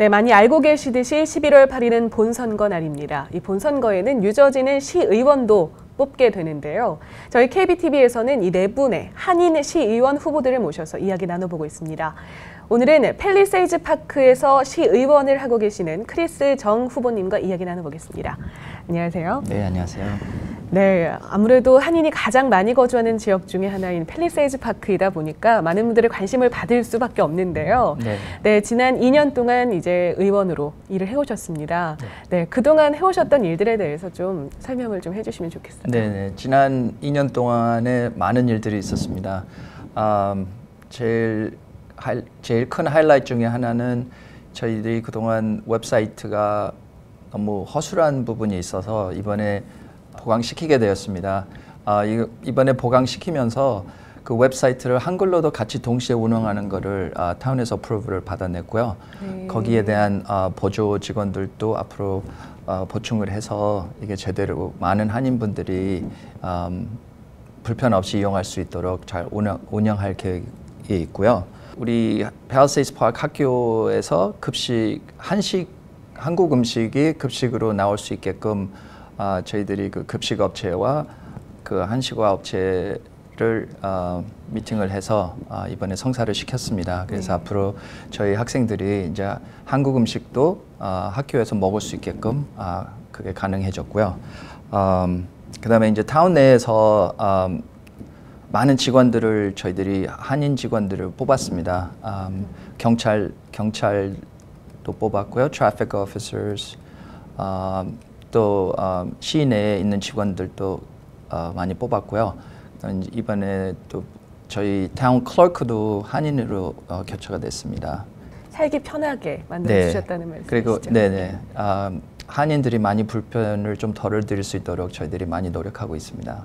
네, 많이 알고 계시듯이 11월 8일은 본선거 날입니다. 이 본선거에는 유저지는 시의원도 뽑게 되는데요. 저희 KBTV에서는 이 네 분의 한인 시의원 후보들을 모셔서 이야기 나눠보고 있습니다. 오늘은 펠리세이즈 파크에서 시의원을 하고 계시는 크리스 정 후보님과 이야기 나눠보겠습니다. 안녕하세요. 네, 안녕하세요. 네, 아무래도 한인이 가장 많이 거주하는 지역 중에 하나인 펠리세이즈 파크이다 보니까 많은 분들의 관심을 받을 수밖에 없는데요. 네. 네, 지난 2년 동안 이제 의원으로 일을 해오셨습니다. 네, 네 그동안 해오셨던 일들에 대해서 좀 설명을 좀 해주시면 좋겠습니다. 네, 네. 지난 2년 동안에 많은 일들이 있었습니다. 음, 제일 하이, 제일 큰 하이라이트 중에 하나는 저희들이 그동안 웹사이트가 너무 허술한 부분이 있어서 이번에 보강시키게 되었습니다. 아, 이번에 보강시키면서 그 웹사이트를 한글로도 같이 동시에 운영하는 것을 아, 타운에서 프로브를 받아냈고요. 네. 거기에 대한 아, 보조 직원들도 앞으로 아, 보충을 해서 이게 제대로 많은 한인분들이 음, 불편 없이 이용할 수 있도록 잘 운영, 운영할 계획이 있고요. 우리 베어세이스 파크 학교에서 급식 한식 한국 음식이 급식으로 나올 수 있게끔 아, 저희들이 그 급식 업체와 그 한식화 업체를 어, 미팅을 해서 아, 이번에 성사를 시켰습니다. 그래서 네. 앞으로 저희 학생들이 이제 한국 음식도 아, 학교에서 먹을 수 있게끔 아, 그게 가능해졌고요. 음, 그다음에 이제 타운 내에서 음, 많은 직원들을 저희들이 한인 직원들을 뽑았습니다. 음, 경찰 경찰도 뽑았고요, traffic officers. 음, 또 어, 시내에 있는 직원들도 어, 많이 뽑았고요. 이번에 또 저희 타운 클러크도 한인으로 어, 교체가 됐습니다. 살기 편하게 만들어 네. 주셨다는 말씀이시죠? 그리고 네네 아, 한인들이 많이 불편을 좀 덜을 드릴 수 있도록 저희들이 많이 노력하고 있습니다.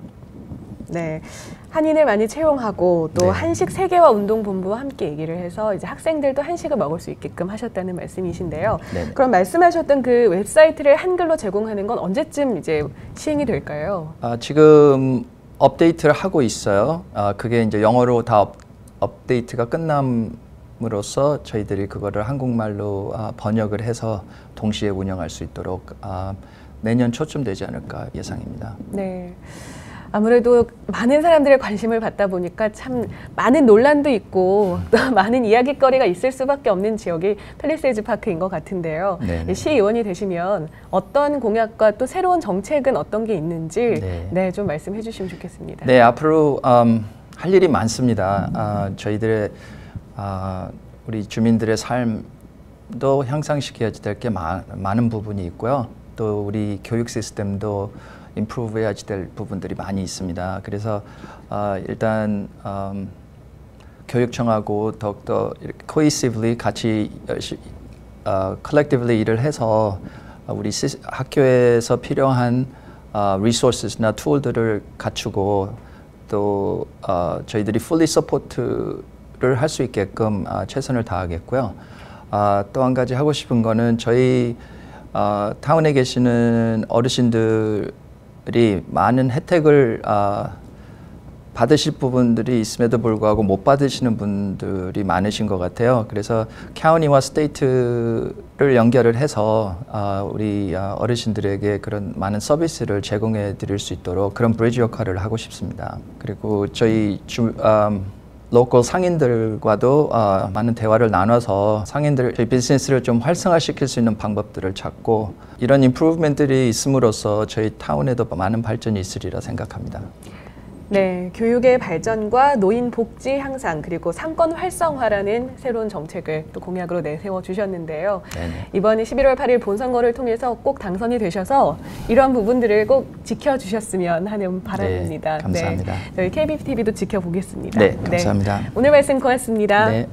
네. 한인을 많이 채용하고 또 네. 한식 세계화 운동본부와 함께 얘기를 해서 이제 학생들도 한식을 먹을 수 있게끔 하셨다는 말씀이신데요. 네 그럼 말씀하셨던 그 웹사이트를 한글로 제공하는 건 언제쯤 이제 시행이 될까요? 아, 지금 업데이트를 하고 있어요. 아, 그게 이제 영어로 다 업, 업데이트가 끝남으로써 저희들이 그거를 한국말로 아, 번역을 해서 동시에 운영할 수 있도록 아, 내년 초쯤 되지 않을까 예상입니다. 네. 아무래도 많은 사람들의 관심을 받다 보니까 참 많은 논란도 있고 또 많은 이야기거리가 있을 수밖에 없는 지역이 팰리세이즈 파크인 것 같은데요. 네네. 시의원이 되시면 어떤 공약과 또 새로운 정책은 어떤 게 있는지 네, 네 좀 말씀해 주시면 좋겠습니다. 네, 앞으로 음, 할 일이 많습니다. 아, 저희들의 아, 우리 주민들의 삶도 향상시켜야 될 게 많은 부분이 있고요. 또 우리 교육 시스템도 임프루브 해야지 될 부분들이 많이 있습니다. 그래서 어, 일단 음, 교육청하고 더욱더 cohesively 같이 어, collectively 일을 해서 우리 시, 학교에서 필요한 어, resources나 툴들을 갖추고 또 어, 저희들이 fully support를 할 수 있게끔 어, 최선을 다하겠고요. 어, 또한 가지 하고 싶은 거는 저희 어, 타운에 계시는 어르신들 이 많은 혜택을 아, 받으실 부분들이 있음에도 불구하고 못 받으시는 분들이 많으신 것 같아요. 그래서 카운티와 스테이트를 연결을 해서 아, 우리 아, 어르신들에게 그런 많은 서비스를 제공해 드릴 수 있도록 그런 브리지 역할을 하고 싶습니다. 그리고 저희 주, 음, 로컬 상인들과도 어, 많은 대화를 나눠서 상인들 저희 비즈니스를 좀 활성화시킬 수 있는 방법들을 찾고 이런 임프루브멘트들이 있음으로써 저희 타운에도 많은 발전이 있으리라 생각합니다. 네, 교육의 발전과 노인 복지 향상 그리고 상권 활성화라는 새로운 정책을 또 공약으로 내세워 주셨는데요. 네네. 이번 11월 8일 본선거를 통해서 꼭 당선이 되셔서 이런 부분들을 꼭 지켜주셨으면 하는 바람입니다. 네, 감사합니다. 네, 저희 KBTV도 지켜보겠습니다. 네, 감사합니다. 네, 오늘 말씀 고맙습니다. 네.